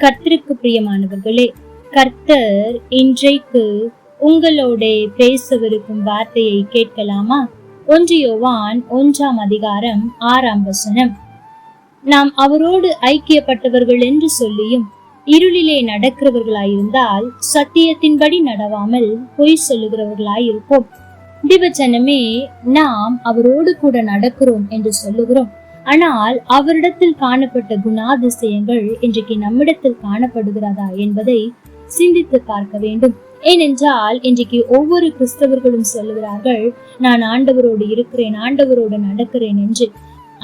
கர்த்தருக்கு பிரியமானவர்களே கர்த்தர் இன்றைக்கு உங்களோட பேசவிருக்கும் வார்த்தையை கேட்கலாமா? ஒன்றியோவான் ஒன்றாம் அதிகாரம் ஆறாம் வசனம். நாம் அவரோடு ஐக்கியப்பட்டவர்கள் என்று சொல்லியும் இருளிலே நடக்கிறவர்களாயிருந்தால் சத்தியத்தின்படி நடவாமல் பொய் சொல்லுகிறவர்களாயிருப்போம். திவச்சனமே நாம் அவரோடு கூட நடக்கிறோம் என்று சொல்லுகிறோம். ஆனால் அவரிடத்தில் காணப்பட்ட குணாதிசயங்கள் இன்றைக்கு நம்மிடத்தில் காணப்படுகிறதா என்பதை சிந்தித்து பார்க்க வேண்டும். ஏனென்றால் இன்றைக்கு ஒவ்வொரு கிறிஸ்தவர்களும் சொல்லுகிறார்கள் நான் ஆண்டவரோடு இருக்கிறேன் ஆண்டவரோடு நடக்கிறேன் என்று.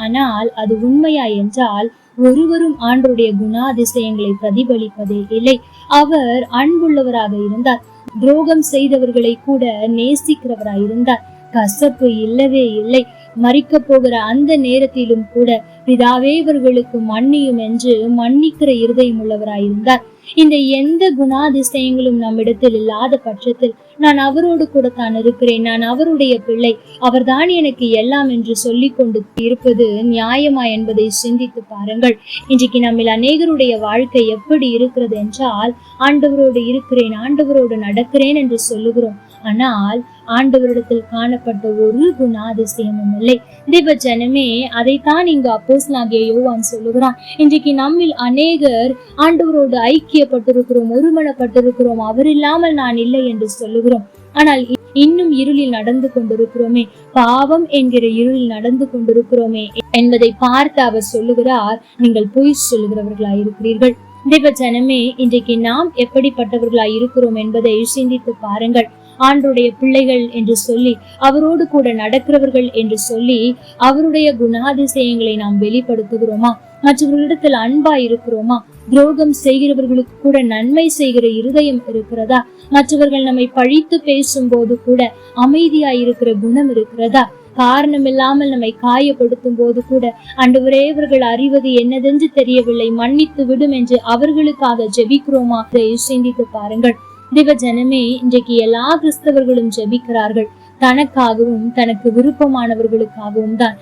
ஆனால் அது உண்மையா என்றால் ஒருவரும் ஆண்டருடைய குணாதிசயங்களை பிரதிபலிப்பதே இல்லை. அவர் அன்புள்ளவராக இருந்தார் துரோகம் செய்தவர்களை கூட நேசிக்கிறவராய் இருந்தார் கசப்பு இல்லவே இல்லை. மறிக்க போகிற அந்த நேரத்திலும் கூட பிதாவே இவர்களுக்கு மன்னியும் என்று மன்னிக்கிற இருதயம் உள்ளவராயிருந்தார் இந்த எந்த குணாதிசயங்களும் நம்மிடத்தில் இல்லாத பட்சத்தில் நான் அவரோடு கூட தான் இருக்கிறேன். நான் அவருடைய பிள்ளை. அவர்தான் எனக்கு எல்லாம் என்று சொல்லிக் கொண்டு இருப்பது நியாயமா என்பதை சிந்தித்து பாருங்கள். இன்றைக்கு நம்மில் அநேகருடைய வாழ்க்கை எப்படி இருக்கிறது என்றால் ஆண்டவரோடு இருக்கிறேன் ஆண்டவரோடு நடக்கிறேன் என்று சொல்லுகிறோம். ஆனால் ஆண்டவரிடத்தில் காணப்பட்ட ஒரு குணாதிசயமும் இல்லை. தேவ ஜனமே அதைத்தான் இங்கு அப்போ அப்போஸ் யோவான் சொல்லுகிறான் இன்றைக்கு நம்மில் அநேகர் ஆண்டவரோடு ஐக்கியப்பட்டிருக்கிறோம் ஒருமனப்பட்டிருக்கிறோம் அவர் இல்லாமல் நான் இல்லை என்று சொல்லுகிறோம். ஆனால் இன்னும் இருளில் நடந்து கொண்டிருக்கிறோமே பாவம் என்கிற இருளில் நடந்து கொண்டிருக்கிறோமே என்பதை பார்த்து அவர் சொல்லுகிறார் நீங்கள் பொய் சொல்லுகிறவர்களாய் இருக்கிறீர்கள். தேவ ஜனமே இன்றைக்கு நாம் எப்படிப்பட்டவர்களாய் இருக்கிறோம் என்பதை சிந்தித்து பாருங்கள். ஆண்டுடைய பிள்ளைகள் என்று சொல்லி அவரோடு கூட நடக்கிறவர்கள் என்று சொல்லி அவருடைய குணாதிசயங்களை நாம் வெளிப்படுத்துகிறோமா? மற்றவர்களிடத்தில் அன்பா இருக்கிறோமா துரோகம் செய்கிறவர்களுக்கு கூட நன்மை செய்கிற இருதயம் இருக்கிறதா? மற்றவர்கள் நம்மை பழித்து பேசும் போது கூட அமைதியா இருக்கிற குணம் இருக்கிறதா? காரணம் இல்லாமல் நம்மை காயப்படுத்தும் போது கூட அன்றுவரே இவர்கள் அறிவது என்னதென்று தெரியவில்லை. மன்னித்து விடும் என்று அவர்களுக்காக ஜெபிக்கிறோமா? சிந்தித்து பாருங்கள். தேவ ஜனமே இன்றைக்கு எல்லா கிறிஸ்தவர்களும் ஜெபிக்கிறார்கள். தனக்காகவும் தனக்கு விருப்பமானவர்களுக்காகவும் தான்.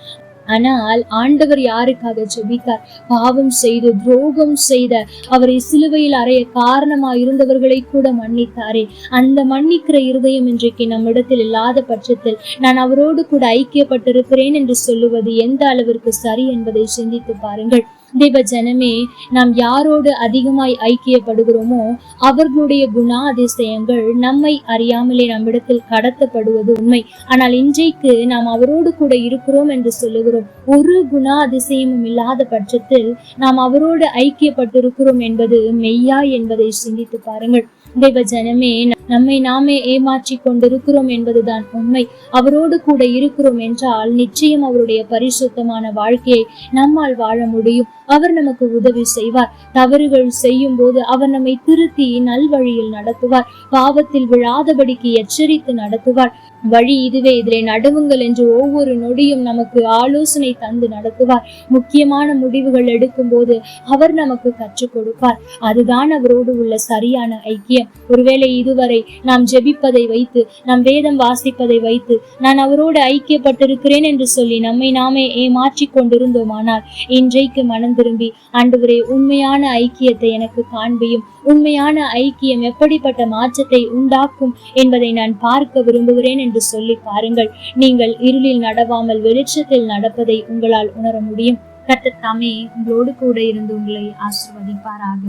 ஆனால் ஆண்டவர் யாருக்காக ஜெபித்தார் பாவம் செய்து துரோகம் செய்த அவரை சிலுவையில் அறைய காரணமா இருந்தவர்களை கூட மன்னித்தாரே. அந்த மன்னிக்கிற இருதயம் இன்றைக்கு நம்மிடத்தில் இல்லாத பட்சத்தில் நான் அவரோடு கூட ஐக்கியப்பட்டிருக்கிறேன் என்று சொல்லுவது எந்த அளவிற்கு சரி என்பதை சிந்தித்து பாருங்கள். தேவ ஜனமே நாம் யாரோடு அதிகமாய் ஐக்கியப்படுகிறோமோ அவர்களுடைய குணாதிசயங்கள் நம்மை அறியாமலே நம்மிடத்தில் கடத்தப்படுவது உண்மை. ஆனால் இன்றைக்கு நாம் அவரோடு கூட இருக்கிறோம் என்று சொல்லுகிறோம். ஒரு குணாதிசயமும் இல்லாத பட்சத்தில் நாம் அவரோடு ஐக்கியப்பட்டிருக்கிறோம் என்பது மெய்யா என்பதை சிந்தித்து பாருங்கள். தேவ ஜனமே நம்மை நாமே ஏமாற்றி கொண்டிருக்கிறோம் என்பதுதான் உண்மை. அவரோடு கூட இருக்கிறோம் என்றால் நிச்சயம் அவருடைய பரிசுத்தமான வாழ்க்கையை நம்மால் வாழ முடியும். அவர் நமக்கு உதவி செய்வார். தவறுகள் செய்யும் போது அவர் நம்மை திருத்தி நல்வழியில் நடத்துவார். பாவத்தில் விழாதபடிக்கு எச்சரித்து நடத்துவார். வழி இதுவே இதிலே நடுவுங்கள் என்று ஒவ்வொரு நொடியும் நமக்கு ஆலோசனை தந்து நடத்துவார். முக்கியமான முடிவுகள் எடுக்கும் போது அவர் நமக்கு கற்றுக் கொடுப்பார். அதுதான் அவரோடு உள்ள சரியான ஐக்கியம். ஒருவேளை இதுவரை நாம் ஜெபிப்பதை வைத்து நாம் வேதம் வாசிப்பதை வைத்து நான் அவரோடு ஐக்கியப்பட்டிருக்கிறேன் என்று சொல்லி நம்மை நாமே ஏமாற்றி கொண்டிருந்தோமானால் இன்றைக்கு மனம் திரும்பி ஆண்டவரே உண்மையான ஐக்கியத்தை எனக்கு காண்பியும் உண்மையான ஐக்கியம் எப்படிப்பட்ட மாற்றத்தை உண்டாக்கும் என்பதை நான் பார்க்க விரும்புகிறேன் என்று சொல்லி பாருங்கள். நீங்கள் இருளில் நடவாமல் வெளிச்சத்தில் நடப்பதை உங்களால் உணர முடியும். கர்த்தர் தாமே உங்களோடு கூட இருந்து உங்களை ஆசிர்வதிப்பாராக.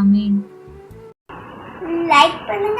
அமேன் லைக் பண்ணுங்க.